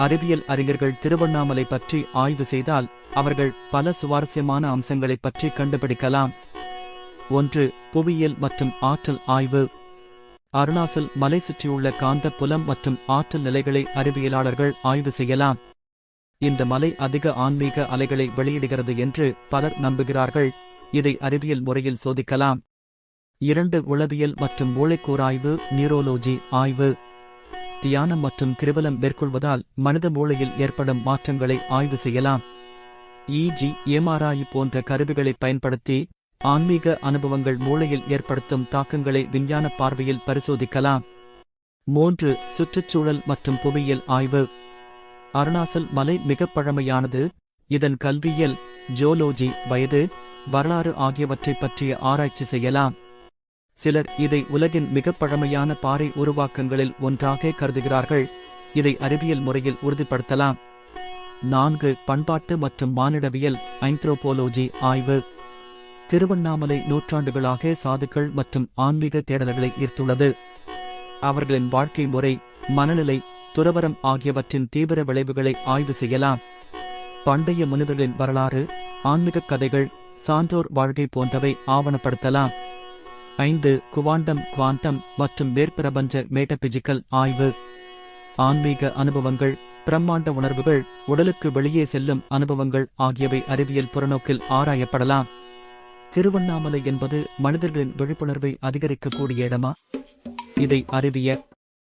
அறிவியல் அறிஞர்கள் திருவண்ணாமலை பற்றி ஆய்வு செய்தால் அவர்கள் பல சுவாரஸ்யமான அம்சங்களைப் பற்றி கண்டுபிடிக்கலாம். ஒன்று புவியியல் மற்றும் ஆற்றல் ஆய்வு. அருணாசல் மலை சுற்றியுள்ள காந்த புலம் மற்றும் ஆற்றல் நிலைகளை அறிவியலாளர்கள் ஆய்வு செய்யலாம். இந்த மலை அதிக ஆன்மீக அலைகளை வெளியிடுகிறது என்று பலர் நம்புகிறார்கள். இதை அறிவியல் முறையில் சோதிக்கலாம். இரண்டு உளவியல் மற்றும் மூளைக்கூறாய்வு நியூரோலோஜி ஆய்வு. தியானம் மற்றும் கிருபலம் மேற்கொள்வதால் மனித மூளையில் ஏற்படும் மாற்றங்களை ஆய்வு செய்யலாம். இஜி எம்ஆர்ஐ போன்ற கருவிகளை பயன்படுத்தி ஆன்மீக அனுபவங்கள் மூளையில் ஏற்படுத்தும் தாக்கங்களை விஞ்ஞான பார்வையில் பரிசோதிக்கலாம். மூன்று சுற்றுச்சூழல் மற்றும் புவியியல் ஆய்வு. அருணாசல் மலை மிகப் பழமையானது. இதன் கல்வியியல் ஜியோலோஜி வயது வரலாறு ஆகியவற்றைப் பற்றிய ஆராய்ச்சி செய்யலாம். சிலர் இதை உலகின் மிக பழமையான பாறை உருவாக்கங்களில் ஒன்றாக கருதுகிறார்கள். இதை அறிவியல் முறையில் உறுதிப்படுத்தலாம். நான்கு பண்பாட்டு மற்றும் மானிடவியல் ஐந்த்ரோபோலோஜி ஆய்வு. திருவண்ணாமலை நூற்றாண்டுகளாக சாதுக்கள் மற்றும் ஆன்மீக தேடல்களை ஈர்த்துள்ளது. அவர்களின் வாழ்க்கை முறை மனநிலை துறவரம் ஆகியவற்றின் தீவிர விளைவுகளை ஆய்வு செய்யலாம். பண்டைய முனிவர்களின் வரலாறு ஆன்மீக கதைகள் சான்றோர் வாழ்க்கை போன்றவை ஆவணப்படுத்தலாம். ஐந்து குவாண்டம் குவாண்டம் மற்றும் மேற்பிரபஞ்ச மேட்டபிஜிக்கல் ஆய்வு. ஆன்மீக அனுபவங்கள் பிரம்மாண்ட உணர்வுகள் உடலுக்கு வெளியே செல்லும் அனுபவங்கள் ஆகியவை அறிவியல் புறநோக்கில் ஆராயப்படலாம். திருவண்ணாமலை என்பது மனிதர்களின் விழிப்புணர்வை அதிகரிக்கக்கூடிய இடமா? இதை அறிவிய